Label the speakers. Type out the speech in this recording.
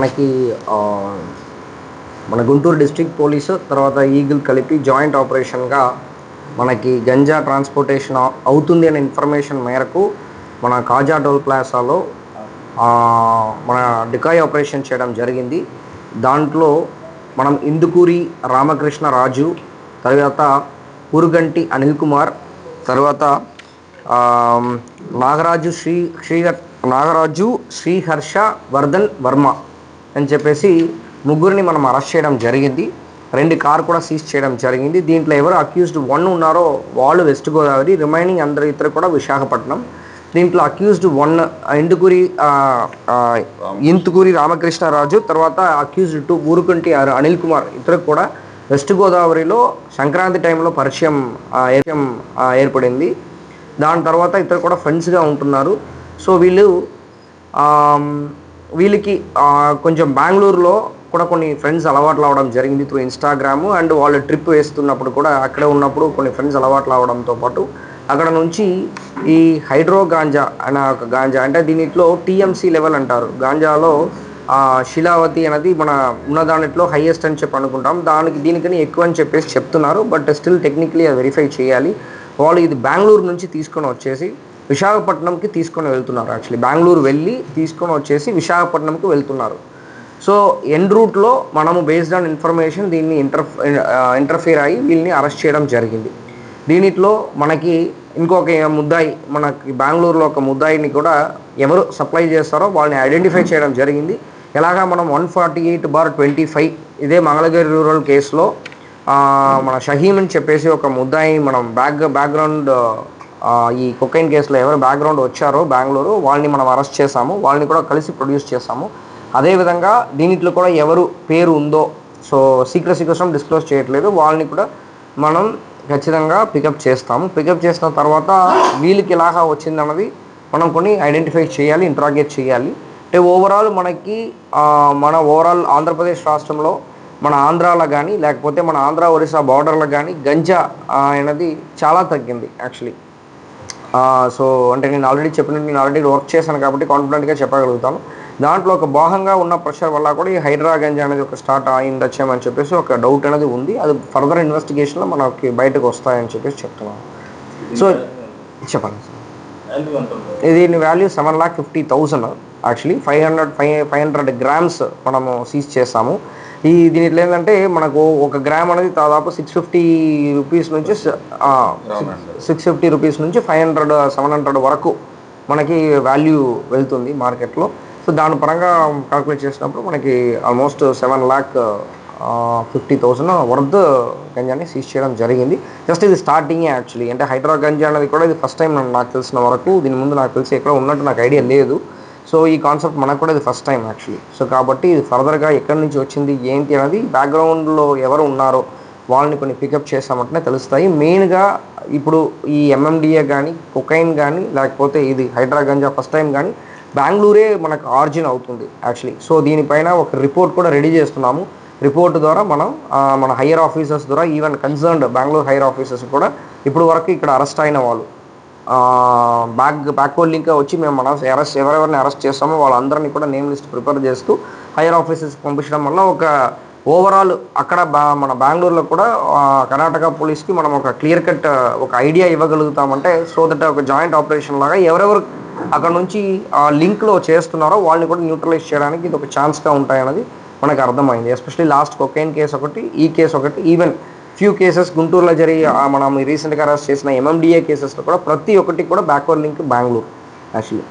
Speaker 1: మనకి మన Guntur district police తర్వాత ఈగిల్ కలిపి జాయింట్ ఆపరేషన్గా మనకి గంజా ట్రాన్స్పోర్టేషన్ అవుతుంది అనే ఇన్ఫర్మేషన్ మేరకు మన కాజా టోల్ ప్లాసాలో మన డికాయ్ ఆపరేషన్ చేయడం జరిగింది. దాంట్లో మనం ఇందుకూరి రామకృష్ణ రాజు తర్వాత ఉరుగంటి అనిల్ కుమార్ తర్వాత నాగరాజు శ్రీ శ్రీ నాగరాజు శ్రీహర్ష వర్ధన్ వర్మ. అని చెప్పేసి ముగ్గురిని మనం అరెస్ట్ చేయడం జరిగింది. రెండు కార్ కూడా సీజ్ చేయడం జరిగింది. దీంట్లో ఎవరు అక్యూజ్డ్ వన్ ఉన్నారో వాళ్ళు వెస్ట్ గోదావరి రిమైనింగ్ అందరు ఇద్దరు కూడా విశాఖపట్నం. దీంట్లో అక్యూజ్డ్ వన్ ఇందుకూరి ఇంతుకూరి రామకృష్ణరాజు తర్వాత అక్యూజ్డ్ టూ ఊరుకుంటి అనిల్ కుమార్ ఇతరు కూడా వెస్ట్ గోదావరిలో సంక్రాంతి టైంలో పరిచయం ఆ, ఏర్పం ఏర్పడింది. దాని తర్వాత ఇద్దరు కూడా ఫ్రెండ్స్గా ఉంటున్నారు. సో వీళ్ళు వీళ్ళకి కొంచెం బెంగళూరులో కూడా కొన్ని ఫ్రెండ్స్ అలవాట్లు అవడం జరిగింది త్రూ ఇన్స్టాగ్రాము అండ్ వాళ్ళు ట్రిప్ వేస్తున్నప్పుడు కూడా అక్కడే ఉన్నప్పుడు కొన్ని ఫ్రెండ్స్ అలవాట్లు అవడంతో పాటు అక్కడ నుంచి ఈ హైడ్రో గాంజా అనే ఒక గాంజా అంటే దీనిట్లో టీఎంసీ లెవెల్ అంటారు. గాంజాలో శిలావతి అనేది మన ఉన్న దానిట్లో హైయెస్ట్ అని చెప్పి అనుకుంటాం. దానికి దీనికని ఎక్కువ అని చెప్పేసి చెప్తున్నారు. బట్ స్టిల్ టెక్నికలీ అది వెరిఫై చేయాలి. వాళ్ళు ఇది బెంగళూరు నుంచి తీసుకొని వచ్చేసి విశాఖపట్నంకి తీసుకొని వెళ్తున్నారు యాక్చువల్లీ బెంగళూరు వెళ్ళి తీసుకొని వచ్చేసి విశాఖపట్నంకి వెళ్తున్నారు. సో ఎన్ రూట్లో మనము బేస్డ్ ఆన్ ఇన్ఫర్మేషన్ దీన్ని ఇంటర్ ఇంటర్ఫియర్ uh, అయ్యి వీళ్ళని అరెస్ట్ చేయడం జరిగింది. దీనిట్లో మనకి ఇంకొక ముద్దాయి మనకి బెంగళూరులో ఒక ముద్దాయిని కూడా ఎవరు సప్లై చేస్తారో వాళ్ళని ఐడెంటిఫై చేయడం జరిగింది. ఎలాగా మనం one forty eight bar twenty five ఇదే మంగళగిరి రూరల్ కేసులో uh, మన షహీమ్ అని చెప్పేసి ఒక ముద్దాయి మనం బ్యాక్ బ్యాక్గ్రౌండ్ ఈ కొకైన్ కేసులో ఎవరు బ్యాక్గ్రౌండ్ వచ్చారో బెంగళూరు వాళ్ళని మనం అరెస్ట్ చేసాము వాళ్ళని కూడా కలిసి ప్రొడ్యూస్ చేసాము అదేవిధంగా దీనిట్లో కూడా ఎవరు పేరు ఉందో సో సీక్రెసీ కోసం డిస్క్లోజ్ చేయట్లేదు. వాళ్ళని కూడా మనం ఖచ్చితంగా పికప్ చేస్తాము. పికప్ చేసిన తర్వాత వీళ్ళకి ఇలాగా వచ్చిందన్నది మనం కొన్ని ఐడెంటిఫై చేయాలి ఇంట్రాగేట్ చేయాలి. అంటే ఓవరాల్ మనకి మన ఓవరాల్ ఆంధ్రప్రదేశ్ రాష్ట్రంలో మన ఆంధ్రాలో కానీ లేకపోతే మన ఆంధ్ర ఒరిస్సా బార్డర్లో కానీ గంజా అనేది చాలా తగ్గింది యాక్చువల్లీ సో అంటే నేను ఆల్రెడీ చెప్పినట్టు నేను ఆల్రెడీ వర్క్ చేశాను కాబట్టి కాన్ఫిడెంట్గా చెప్పగలుగుతాను. దాంట్లో ఒక భాగంగా ఉన్న ప్రెషర్ వల్ల కూడా ఈ హైడ్రా గంజా అనేది ఒక స్టార్ట్ అయిందచ్చేమని చెప్పేసి ఒక డౌట్ అనేది ఉంది. అది ఫర్దర్ ఇన్వెస్టిగేషన్లో మనకి బయటకు వస్తాయని చెప్పేసి చెప్తున్నాను. సో చెప్పండి. ఇది దీని value seven lakh fifty thousand actually five hundred five five hundred grams మనము సీజ్ చేస్తాము ఈ దీనిలో ఏంటంటే మనకు ఒక గ్రామ్ అనేది దాదాపు సిక్స్ ఫిఫ్టీ రూపీస్ నుంచి సిక్స్ ఫిఫ్టీ రూపీస్ నుంచి ఫైవ్ హండ్రెడ్ సెవెన్ హండ్రెడ్ వరకు మనకి వాల్యూ వెళ్తుంది మార్కెట్లో. సో దాని పరంగా కాల్కులేట్ చేసినప్పుడు మనకి almost seven lakh fifty thousand worth గంజాని seize చేయడం జరిగింది. జస్ట్ ఇది స్టార్టింగ్ యాక్చువల్లీ అంటే హైడ్రా గంజా అనేది కూడా ఇది ఫస్ట్ టైం నాకు తెలిసిన వరకు దీని ముందు నాకు తెలిసి ఎక్కడ ఉన్నట్టు నాకు ఐడియా లేదు. సో ఈ కాన్సెప్ట్ మనకు కూడా ఇది ఫస్ట్ టైం యాక్చువల్లీ సో కాబట్టి ఇది ఫర్దర్గా ఎక్కడి నుంచి వచ్చింది ఏంటి అనేది బ్యాక్గ్రౌండ్లో ఎవరు ఉన్నారో వాళ్ళని కొన్ని పికప్ చేసామంటేనే తెలుస్తాయి. మెయిన్గా ఇప్పుడు ఈ ఎంఎండిఏ కానీ కొకైన్ కానీ లేకపోతే ఇది హైడ్రా గంజా ఫస్ట్ టైం కానీ బెంగళూరే మనకు ఆరిజిన్ అవుతుంది యాక్చువల్లీ సో దీనిపైన ఒక రిపోర్ట్ కూడా రెడీ చేస్తున్నాము. రిపోర్ట్ ద్వారా మనం మన హైయర్ ఆఫీసర్స్ ద్వారా even concerned Bengaluru higher officers కూడా ఇప్పుడు వరకు ఇక్కడ అరెస్ట్ అయిన వాళ్ళు. బ్యాక్ బ్యాక్వర్డ్ లింక్ వచ్చి మేము మన అరెస్ట్ ఎవరెవరిని అరెస్ట్ చేస్తామో వాళ్ళందరినీ కూడా నేమ్ లిస్ట్ ప్రిపేర్ చేస్తూ హైయర్ ఆఫీసర్స్ పంపించడం వల్ల ఒక ఓవరాల్ అక్కడ బా మన బెంగళూరులో కూడా కర్ణాటక పోలీస్కి మనం ఒక క్లియర్ కట్ ఒక ఐడియా ఇవ్వగలుగుతామంటే సో దట్ ఒక జాయింట్ ఆపరేషన్ లాగా ఎవరెవరు అక్కడ నుంచి ఆ లింక్లో చేస్తున్నారో వాళ్ళని కూడా న్యూట్రలైజ్ చేయడానికి ఇది ఒక ఛాన్స్గా ఉంటాయన్నది మనకు అర్థమైంది. ఎస్పెషల్లీ లాస్ట్ కొకైన్ కేసు ఒకటి ఈ కేసు ఒకటి ఈవెన్ ఫ్యూ కేసెస్ గుంటూరులో జరిగి మనం రీసెంట్గా అరెస్ట్ చేసిన ఎంఎండిఏ కేసెస్లో కూడా ప్రతి ఒక్కటి కూడా బ్యాక్వర్డ్ లింక్ బెంగళూరు యాక్చువల్లీ